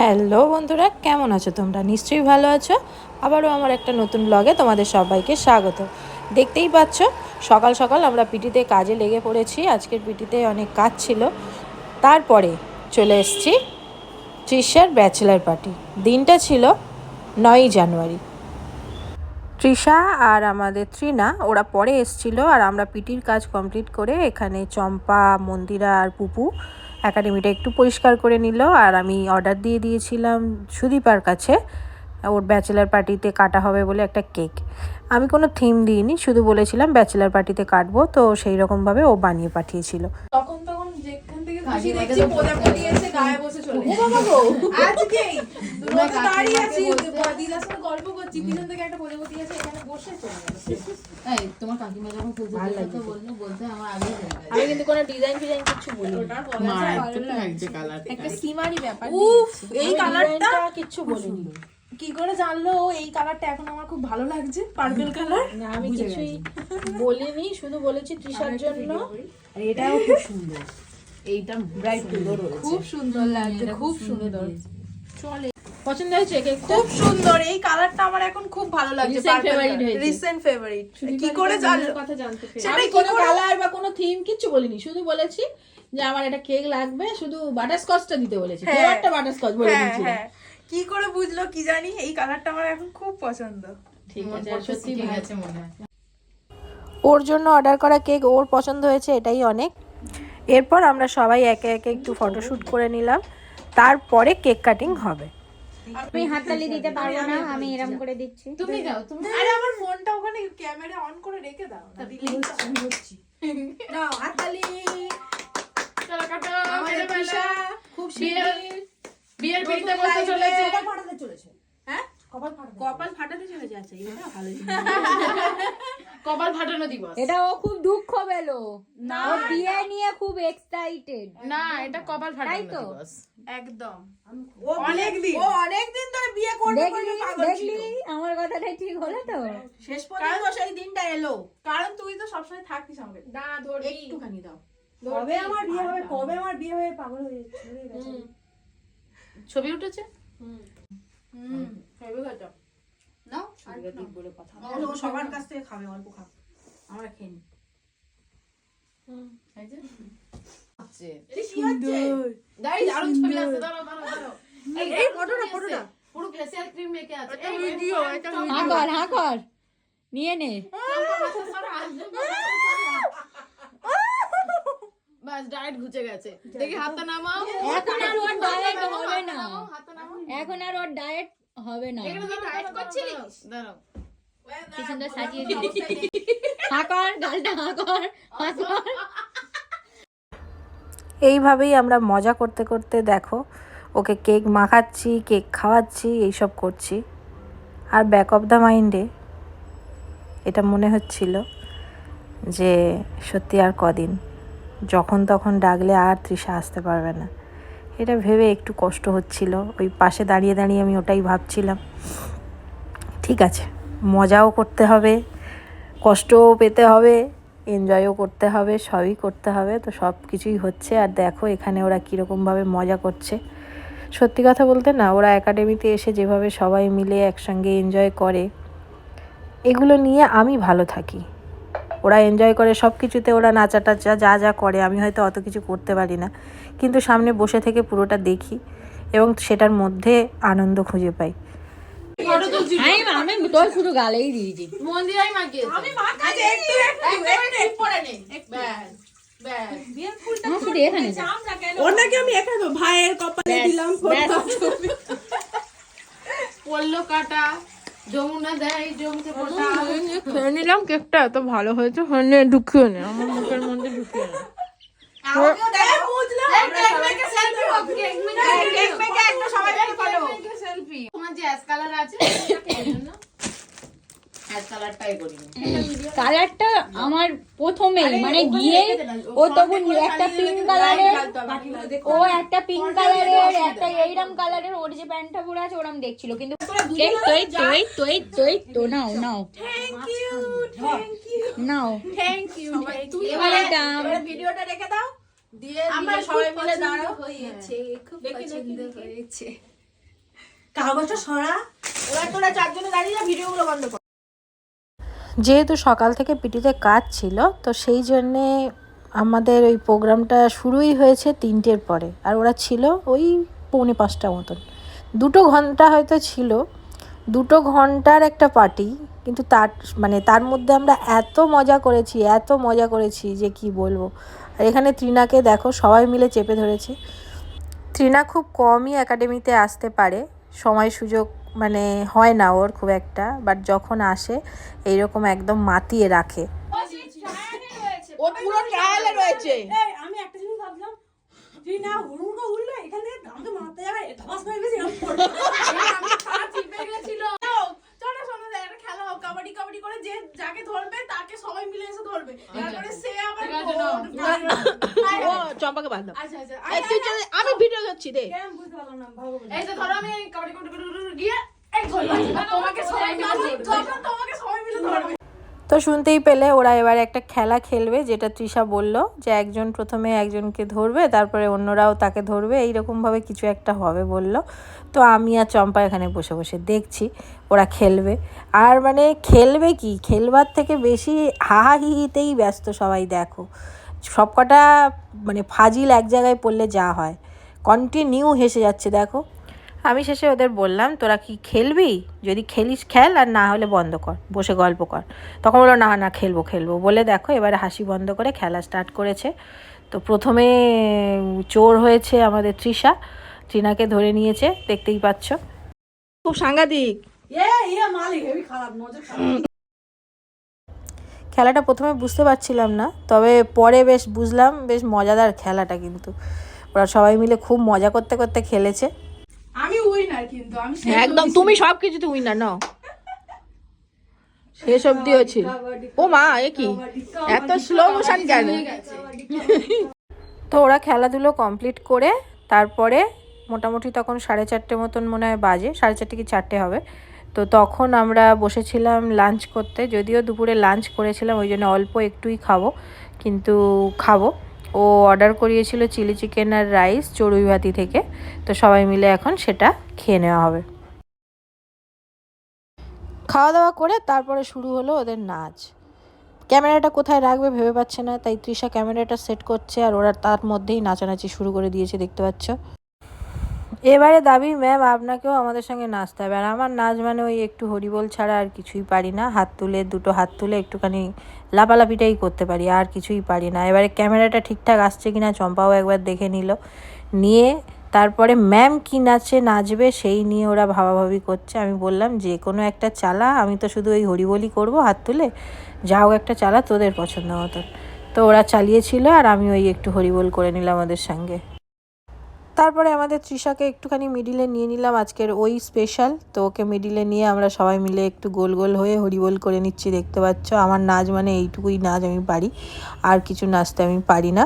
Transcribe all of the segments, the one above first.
Hello বন্ধুরা, কেমন আছো তোমরা? নিশ্চয়ই ভালো আছো। আবারও আমার একটা নতুন ব্লগে তোমাদের সবাইকে স্বাগত। দেখতেই পাচ্ছ, সকাল সকাল আমরা পিটিতে কাজে লেগে পড়েছি। আজকের পিটিতে অনেক কাজ ছিল। তারপরে চলে এসেছি তৃষার ব্যাচেলার পার্টি দিনটা ছিল নয়ই জানুয়ারি। তৃষা আর আমাদের ত্রিনা ওরা পরে এসছিল আর আমরা পিটির কাজ কমপ্লিট করে এখানে চম্পা, মন্দিরা আর পুপু একাডেমিটা একটু পরিষ্কার করে নিল আর আমি অর্ডার দিয়ে দিয়েছিলাম সুদীপার কাছে। ওর ব্যাচেলার পার্টিতে কাটা হবে বলে একটা কেক। আমি কোনো থিম দিইনি শুধু বলেছিলাম ব্যাচেলার পার্টিতে কাটবো তো সেই রকমভাবে ও বানিয়ে পাঠিয়েছিল। তখন তখন যেখান থেকে খুশি দেখছি গায়ে বসে চলে আজকেই। দাঁড়িয়ে আছি। দিদার সঙ্গে গল্প করছি থেকে একটা প্রজাপতি এসে এখানে বসে চলে এই তোমার কাকিমা যখন ফুলতে কথা বলল বলতে আমার আগেই আমি কিন্তু কোনো ডিজাইন ফিজাইন কিছু বলি ওটা বলা যায় ভালো লাগছে। কালার একটা সিমারি ব্যাপার উফ এই কালারটা কিছু বলিনি। কি করে জানলো এই কালারটা এখন আমার খুব ভালো লাগছে পার্পল কালার না আমি কিছুই বলিনি শুধু বলেছি তৃষার জন্য। এটাও খুব সুন্দর। এইটা ব্রাইট সুন্দর খুব সুন্দর লাগছে খুব সুন্দর। চলে পছন্দ হয়েছে কেকটা খুব সুন্দর এই কালারটা আমার এখন খুব ভালো লাগছে হয়েছে। রিসেন্ট ফেভারিট কি করে জানলো? কথা জানতে সেটা কোনো কালার বা কোনো থিম কিচ্ছু বলিনি শুধু বলেছি যে আমার একটা কেক লাগবে শুধু বাটারস্কচটা দিতে বলেছি হ্যাঁ। ফ্লেভারটা বাটারস্কচ বলে হ্যাঁ দিয়েছিলাম। হ্যাঁ। কি করে বুঝলো কি জানি এই কালারটা আমার এখন খুব পছন্দ। ঠিক আছে সত্যি ঠিক আছে মনে হয়। ওর জন্য অর্ডার করা কেক ওর পছন্দ হয়েছে এটাই অনেক। এরপর আমরা সবাই একে একে একটু ফটোশ্যুট করে নিলাম তারপরে কেক কাটিং হবে। আমি হাততালি দিতে পারব না আমি এরকম করে দিচ্ছি। তুমি যাও তুমি আরে আমার ফোনটা ওখানে ক্যামেরা অন করে রেখে দাও না দিলেই তো- নাও হাততালি। চলো কাটো আমাদের মেরে। তৃষা খুব বিয়ের শিগগির বিয়ের নতুন পিঠতে বলতে live চলেছে? হ্যাঁ? কপাল ফাটাতে চলে যাচ্ছে এটা ভালো কপাল ফাটানো দিবস। এটা ও খুব দুঃখ পেল। ও বিয়ে নিয়ে খুব এক্সাইটেড না এটা কপাল ফাটানো তাই তো? দিবস। একদম। ও ও অনেক ধরে বিয়ে করবে দেখলি বলে পাগল ছিল। দেখলি আমার কথাটাই ঠিক হলো তো? শেষ পর্যন্ত সেই দিনটা এলো। কারণ তুই তো সবসময় না একটুখানি দাও। কবে আমার বিয়ে হবে কবে আমার বিয়ে হয়ে পাগল হয়ে যাচ্ছে ছবি উঠেছে? হুম। নাও। সবার কাছ থেকে খাবে অল্প খাও আমরা খেয়ে এই যে। কি হচ্ছে? দাঁড়িয়ে দারুণ ছবি আছে দাঁড়াও দাঁড়াও দাঁড়াও। এই এই ফটোটা ফটোটা। পুরো ফেসিয়াল ক্রিম মেখে আছে। এই ভিডিও এটা হা কর হা কর নিয়ে নে বাস ডায়েট ঘুচে গেছে। দেখি হাতটা নামাও। এখন আর ওর ডায়েট হবে না। এখন আর ওর ডায়েট হবে না। এখানে তো ডায়েট করছিলিস? দাঁড়াও কি সুন্দর সাজিয়ে দিয়েছি হা কর গালটা হা কর হা কর। এইভাবেই আমরা মজা করতে করতে দেখো, ওকে কেক মাখাচ্ছি, কেক খাওয়াচ্ছি, এইসব করছি। আর ব্যাক অফ দ্য মাইন্ডে এটা মনে হচ্ছিল যে সত্যি আর কদিন, যখন তখন ডাকলে আর তৃষা আসতে পারবে না। এটা ভেবে একটু কষ্ট হচ্ছিল, ওই পাশে দাঁড়িয়ে দাঁড়িয়ে আমি ওটাই ভাবছিলাম। ঠিক আছে, মজাও করতে হবে, কষ্টও পেতে হবে এনজয়ও করতে হবে, সবই করতে হবে। তো সব কিছুই হচ্ছে আর দেখো এখানে ওরা কীরকমভাবে মজা করছে। সত্যি কথা বলতে না, ওরা একাডেমিতে এসে যেভাবে সবাই মিলে একসঙ্গে এনজয় করে, এগুলো নিয়ে আমি ভালো থাকি। ওরা এনজয় করে সব কিছুতে ওরা নাচা টাচা যা যা করে, আমি হয়তো অত কিছু করতে পারি না। কিন্তু সামনে বসে থেকে পুরোটা দেখি এবং সেটার মধ্যে আনন্দ খুঁজে পাই। ফটো তুলছি আমি আমি তোর শুধু গালেই দিয়েছি মন্দিরাই মাখিয়েছে আমি মাখাচ্ছি একটু একটু একদম পরে নে। ব্যাস ব্যাস। বিয়ের ফুলটা আমার শুধু এখানে যা। আমরা কেন? ওনাকে আমি দেবো, ভাইয়ের কপালে দিলাম। পড়ল কাটা যমুনা দেয় জমতে ফোটা। খেয়ে নিলাম কেকটা এত ভালো হয়েছে হনে ঢুকিও না। আমার মুখের মধ্যে ঢুকিও না। কালারটা আমার প্রথমেই মানে গিয়ে ও তবু একটা পিঙ্ক কালারের ও একটা পিঙ্ক কালারের একটা এইরকম কালারের ওর যে প্যান্টটা পরে আছে ওরম দেখছিল। কিন্তু এই তো এই তো তো এই তো এই তো নাও। নাও। নাও। থ্যাংক ইউ এবারে ভিডিওটা রেখে দাও। দিয়ে আমরা সবাই মিলে দাঁড়াও। হয়েছে, খুব পছন্দ হয়েছে। কাগজটা সরা। এবার তোরা চারজনে দাঁড়িয়ে ভিডিওগুলো বন্ধ কর। যেহেতু সকাল থেকে পিটিতে কাজ ছিল তো সেই জন্যে আমাদের ওই প্রোগ্রামটা শুরুই হয়েছে তিনটের পরে। আর ওরা ছিল ওই পৌনে পাঁচটা মতন। দুটো ঘণ্টা হয়তো ছিল। দুটো ঘণ্টার একটা পার্টি কিন্তু তার মানে তার মধ্যে আমরা এত মজা করেছি এত মজা করেছি যে কি বলব। আর এখানে ত্রিনাকে দেখো সবাই মিলে চেপে ধরেছে। ত্রিনা খুব কমই একাডেমিতে আসতে পারে সময় সুযোগ মানে হয় না ওর খুব একটা বাট যখন আসে এইরকম একদম মাতিয়ে রাখে। ও পুরো ট্রায়ালে রয়েছে। আমি একটা জিনিস ভাবলাম তুই না হুড়মুড়ো উঠল এখান আমাকে মারতে যাবে ধস করে গেছি এরকম করবে। চলো শোনো না, একটা খেলা কাবাডি করে যে যাকে ধরবে তাকে সবাই মিলে এসে ধরবে। তারপরে সে আবার ঠিক আছে, নাও। ও চম্পাকে বাঁধলাম আচ্ছা আচ্ছা। আমি ভিডিও করছি করে। এই যে ধরো আমি কাবাডি কাবাডি গিয়ে এক ধরলাম। তোমাকে সবাই মিলে ধরবে। যখন তোমাকে সবাই মিলে ধরবে। তো শুনতেই পেলে ওরা এবারে একটা খেলা খেলবে, যেটা তৃষা বলল যে একজন প্রথমে একজনকে ধরবে, তারপরে অন্যরাও তাকে ধরবে, এইরকমভাবে কিছু একটা হবে বলল। তো আমি আর চম্পা এখানে বসে বসে দেখছি ওরা খেলবে। আর মানে খেলবে কি? খেলবার থেকে বেশি হাহাহিতেই ব্যস্ত সবাই, দেখো। সবকটা মানে ফাজিল এক জায়গায় পড়লে যা হয়। কন্টিনিউ হেসে যাচ্ছে, দেখো। আমি শেষে ওদের বললাম তোরা কি খেলবি? যদি খেলিস খেল আর না হলে বন্ধ কর বসে গল্প কর। তখন বলল না না খেলব খেলব। বলে দেখো এবারে হাসি বন্ধ করে খেলা স্টার্ট করেছে। তো প্রথমে চোর হয়েছে আমাদের তৃষা। ট্রিনাকে ধরে নিয়েছে দেখতেই পাচ্ছ। খুব সাংঘাতিক। ইয়ে খেলাটা প্রথমে বুঝতে পারছিলাম না তবে পরে বেশ বুঝলাম বেশ মজাদার খেলাটা কিন্তু। ওরা সবাই মিলে খুব মজা করতে করতে খেলেছে। আমি উইনার কিন্তু আমি একদম তুমি সব কিছুতে উইনার নাও শেষ অব্দিও ছিল ও মা এ কি? এত স্লো মোশন কেন? তো ওরা খেলাধুলো কমপ্লিট করে তারপরে মোটামুটি তখন সাড়ে চারটে মতন মনে হয় বাজে সাড়ে চারটে কি চারটে হবে। তো তখন আমরা বসেছিলাম লাঞ্চ করতে যদিও দুপুরে লাঞ্চ করেছিলাম ওই জন্য অল্প একটুই খাব কিন্তু খাব। ও অর্ডার করিয়েছিল চিলি চিকেন আর রাইস চড়ুই ভাতি থেকে। তো সবাই মিলে এখন সেটা খেয়ে নেওয়া হবে। খাওয়া দাওয়া করে তারপরে শুরু হলো ওদের নাচ। ক্যামেরাটা কোথায় রাখবে ভেবে পাচ্ছে না, তাই তৃষা ক্যামেরাটা সেট করছে আর ওরা তার মধ্যেই নাচানাচি শুরু করে দিয়েছে, দেখতে পাচ্ছ? এবারে দাবি, ম্যাম, আপনাকেও আমাদের সঙ্গে নাচতে হবে। আর আমার নাচ মানে ওই একটু হরিবোল ছাড়া আর কিছুই পারি না। হাত তুলে, দুটো হাত তুলে একটুখানি লাপালাপিটাই করতে পারি, আর কিছুই পারি না। এবারে ক্যামেরাটা ঠিকঠাক আসছে কিনা চম্পাও একবার দেখে নিল। নিয়ে তারপরে, ম্যাম, কি নাচে নাচবে সেই নিয়ে ওরা ভাবাভাবি করছে। আমি বললাম, যে কোনো একটা চালা, আমি তো শুধু ওই হরিবলি করব হাত তুলে। যাও একটা চালা তোদের পছন্দ মতন। তো ওরা চালিয়েছিল আর আমি ওই একটু হরিবোল করে নিলাম ওদের সঙ্গে। তারপরে আমাদের তৃষাকে একটুখানি মিডিলে নিয়ে নিলাম আজকের ওই স্পেশাল তো ওকে মিডিলে নিয়ে আমরা সবাই মিলে একটু গোল গোল হয়ে হরিবোল করে নিচ্ছি, দেখতে পাচ্ছ? আমার নাচ মানে এইটুকুই নাচ আমি পারি, আর কিছু নাচতে আমি পারি না।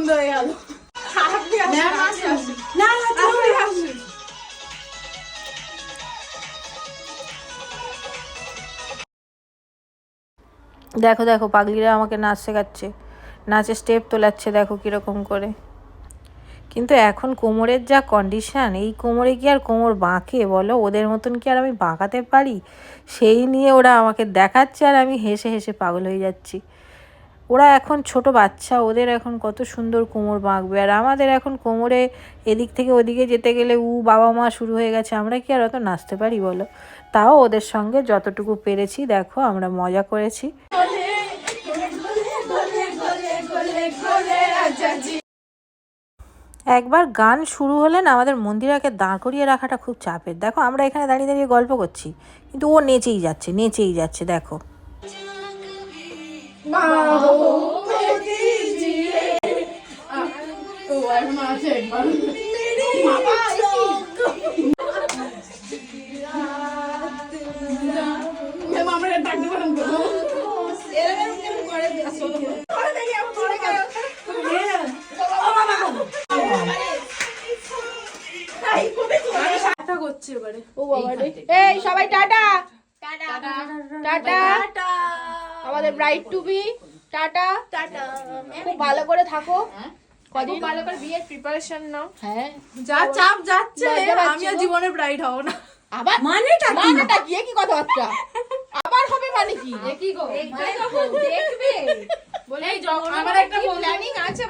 বন্ধ হয়ে গেল আপনি আসুন, না না আপনি আসুন। দেখো দেখো পাগলিরা আমাকে নাচ শেখাচ্ছে। নাচের স্টেপ তোলাচ্ছে দেখো কীরকম করে। কিন্তু এখন কোমরের যা কন্ডিশান এই কোমরে কি আর কোমর বাঁকে বলো? ওদের মতন কি আর আমি বাঁকাতে পারি? সেই নিয়ে ওরা আমাকে দেখাচ্ছে আর আমি হেসে হেসে পাগল হয়ে যাচ্ছি। ওরা এখন ছোট বাচ্চা, ওদের এখন কত সুন্দর কোমর বাঁকবে। আর আমাদের এখন কোমরে এদিক থেকে ওদিকে যেতে গেলে, উ বাবা মা শুরু হয়ে গেছে, আমরা কি আর অত নাচতে পারি বলো? তাও ওদের সঙ্গে যতটুকু পেরেছি, দেখো আমরা মজা করেছি। একবার গান শুরু হলে না আমাদের মন্দিরাকে দাঁড় করিয়ে রাখাটা খুব চাপের। দেখো আমরা এখানে দাঁড়িয়ে দাঁড়িয়ে গল্প করছি, কিন্তু ও নেচেই যাচ্ছে নেচেই যাচ্ছে, দেখো। করছে এবারে ও বাবা এই সবাই টাটা। টাটা। টাটা। আমাদের bride to be tata. Tata. খুব ভালো করে থাকো। কদিন? ভালো করে বিয়ের প্রিপারেশন নাও। হ্যাঁ। যা চাপ যাচ্ছে আমি জীবনে ব্রাইড হব না। আবার? মানেটা মানেটা কি? কি কথাবার্তা। আবার হবে মানে কি? কি গো। দেখবে। বলে আমার একটা প্ল্যানিং আছে